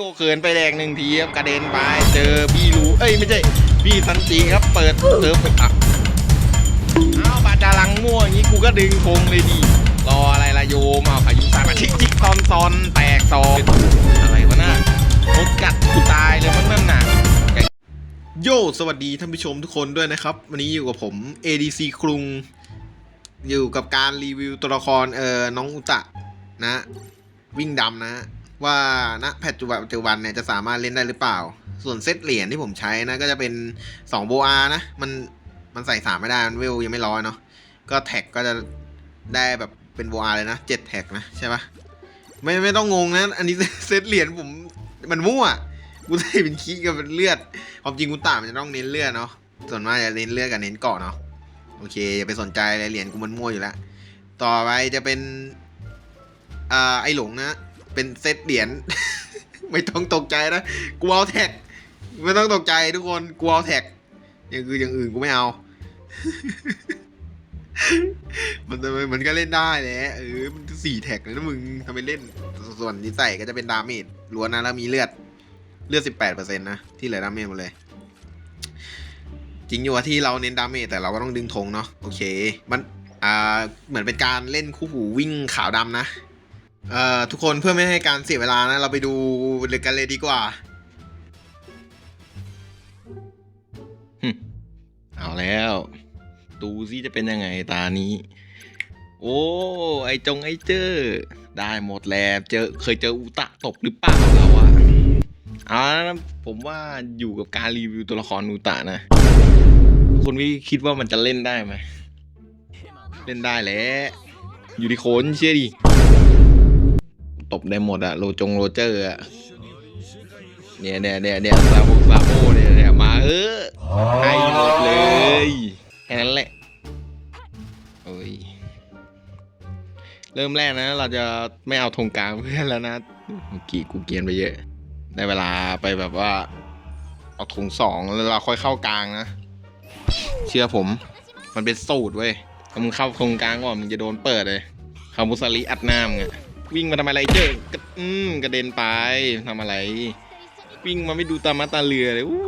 โยเขินไปแดงหนึ่งทีครับกระเด็นไปเจอพี่รู้เอ้ยไม่ใช่พี่สันจีครับเปิดเซิร์ฟอะอ้าวบาจารังมั่วอย่างนี้กูก็ดึงธงเลยดิรออะไรละโยมเอาพายุสายมาชิกชิกตอนซอนแตกซอนอะไรวะน่ะรถกัดกูตายเลยมันนั่นน่ะโยสวัสดีท่านผู้ชมทุกคนด้วยนะครับ วันนี้อยู่กับผม ADC ครุง อยู่กับการรีวิวตัวละครเอ่อน้องอุตะนะ วิ่งดำนะ ว่าณปัจจุบันปัจจุบันเนี่ยจะสามารถเล่นได้หรือเปล่า ส่วนเซตเหรียญที่ผมใช้นะก็จะเป็น 2 โบอานะ มันมันใส่สามไม่ได้ มันเวลยังไม่ร้อยเนาะก็แท็กก็จะได้แบบเป็นโบอาเลยนะเจ็ดแท็กนะใช่ปะไม่ไม่ต้องงงนะ อันนี้เซตเหรียญผมมันมั่วกูใส่เป็นคีกับเป็นเลือดความจริงกูต่ามันจะต้องเน้นเลือดเนาะส่วนมากจะเน้นเลือดกับเน้นเกาะเนาะโอเคอย่าไปสนใจเลยเหรียญกูมันมั่วอยู่แล้วต่อไปจะเป็นอ่าไอหลงนะ เป็นเซตเหรียญ ไม่ต้องตกใจนะกูเอาแท็ก ไม่ต้องตกใจทุกคนกูเอาแท็กอย่างคืออย่างอื่นกูไม่เอา มันมันก็เล่นได้แหละเออมันสี่แท็กเลยนะมึงทำไมเล่น ส่วนที่ใส่ก็จะเป็นดาเมจล้วนนะแล้วมีเลือดเลือดสิบแปดเปอร์เซ็นต์นะที่เหลือดาเมจหมดเลยจริงอยู่ว่าที่เราเน้นดาเมจแต่เราก็ต้องดึงธงเนาะโอเค มันอ่าเหมือนเป็นการเล่นคู่หูวิ่งขาวดำนะ เอ่อทุกคนเพื่อไม่ให้การเสียเวลานะ เราไปดูเลยกันเลยดีกว่าเอาแล้ว ดูซิจะเป็นยังไงตานี้ โอ้ ไอจงไอเจอ ได้หมดแล้วเจอเคยเจออุตะตบหรือเปล่าเราอะอ่าผมว่าอยู่กับการรีวิวตัวละครอุตะนะคุณวิคิดว่ามันจะเล่นได้ไหม เล่นได้แหล้วอยู่ที่โคนเชื่อดิ ตบได้หมดอะโรจงโรเจอร์อะเนี่ยเนี่ยเนี่ยเนี่ยซาโบซาโบเนี่ยเนี่ยมาเออให้หมดเลยแค่นั้นแหละโอ้ยเริ่มแรกนะ เราจะไม่เอาธงกลางเพื่อนแล้วนะเมื่อกี้กูเกียนไปเยอะได้เวลาไปแบบว่า เอาธงสองแล้วเราค่อยเข้ากลางนะ เชื่อผม มันเป็นสูตรเว้ยถ้ามึงเข้าธงกลางก่อนมึงจะโดนเปิดเลยคามุสลิอัดหน้ามึงอะ วิ่งมาทำอะไรเจอกระอืมกระเด็นไปทำอะไร วิ่งมาไม่ดูตามาตาเรือเลยอู้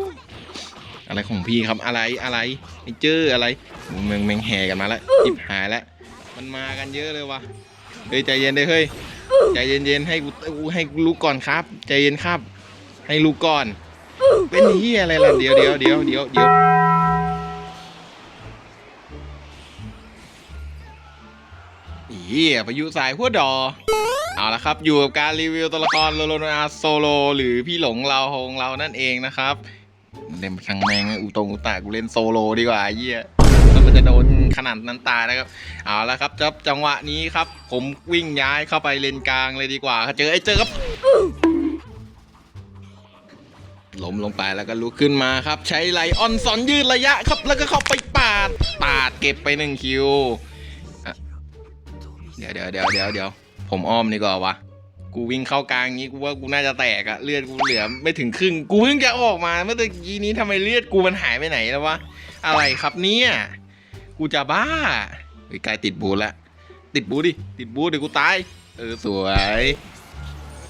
อะไรของพี่ครับอะไรอะไรไอ้เจออะไรเมืองแมงแห่กันมาแล้วจิบหายแล้วมันมากันเยอะเลยวะเฮ้ยใจเย็นเลยเฮ้ยใจเย็นๆให้กูให้กูรู้ก่อนครับ ใจเย็นครับ ให้รู้ก่อน เป็นเฮียอะไรล่ะเดี๋ยวเดี๋ยวเดี๋ยวเดี๋ยวเดี๋ยว เฮียพายุสายหัวดอ เอาละครับ อยู่กับการรีวิวตัวละครโลโลนาโซโล หรือพี่หลงเราของเรานั่นเองนะครับ เล่นช่างแมงอุตงอุตะกูเล่นโซโลดีกว่าเยี่ยแล้วมันจะโดนขนาดนั้นตายนะครับ เอาละครับจับจังหวะนี้ครับ ผมวิ่งย้ายเข้าไปเลนกลางเลยดีกว่าเจอไอ้เจอครับล้มลงไปแล้วก็ลุกขึ้นมาครับ ใช้ไลออนสอนยืดระยะครับ แล้วก็เข้าไปปาดปาดเก็บไปหนึ่งคิว เดี๋ยวเดี๋ยวเดี๋ยวเดี๋ยวเดี๋ยวผมอ้อมดีกว่าวะกูวิ่งเข้ากลางงี้กูว่ากูน่าจะแตกอะเลือดกูเหลือไม่ถึงครึ่งกูเพิ่งจะออกมาเมื่อตะกี้นี้ทำไมเลือดกูมันหายไปไหนแล้ววะอะไรครับเนี่ยกูจะบ้าเฮ้กลายติดบูทละติดบูดิติดบูเดี๋ยวกูตายเออสวย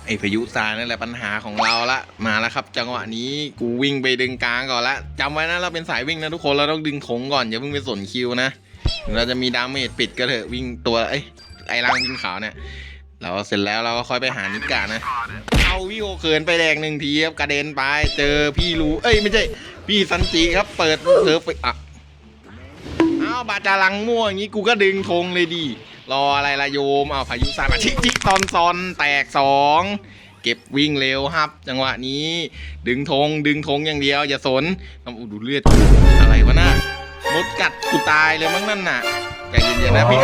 ไอพายุซานั่นแหละปัญหาของเราละมาแล้วครับ จังหวะนี้กูวิ่งไปดึงกลางก่อนละจำไว้นะเราเป็นสายวิ่งนะทุกคนเราต้องดึงธงก่อนอย่าเพิ่งไปสนคิวนะเราจะมีดาเมจปิดก็เถอะวิ่งตัวเอ้ ไอ้ร่างวิ่งขาวเนี่ยเราเสร็จแล้วเราก็ค่อยไปหานิกานะเอาวิโอเขินไปแดงหนึ่งทีครับกระเด็นไปเจอพี่รู้เอ้ยไม่ใช่ พี่สันจิครับเปิดเซิร์ฟไปอะอ้าวบาจารังมั่วอย่างนี้กูก็ดึงธงเลยดิรออะไรละโยมเอาพายุสามาชิกชิกตอนซอนแตกสองเก็บวิ่งเร็วครับ จังหวะนี้ ดึงธงดึงธงอย่างเดียว อย่าสนต้องดูเลือดอะไรวะน่ะมดกัดกูตายเลยมั้งนั่นน่ะใจเย็นๆนะพี่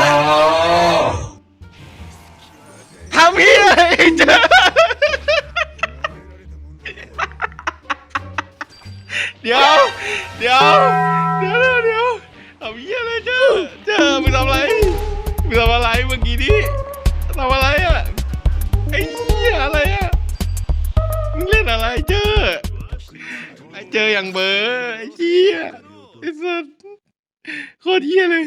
เดี๋ยวเดี๋ยวเดี๋ยวทำยี่อะไรเจ้าเจ้ามึงทำอะไรมึงทำอะไรเมื่อกี้นี้ทำอะไรอะไอ้เหี้ยอะไรอะมึงเล่นอะไรเจ้าไอ้เจออย่างเบอร์ไอ้เหี้ยไอ้สัสโคตรเหี้ยเลย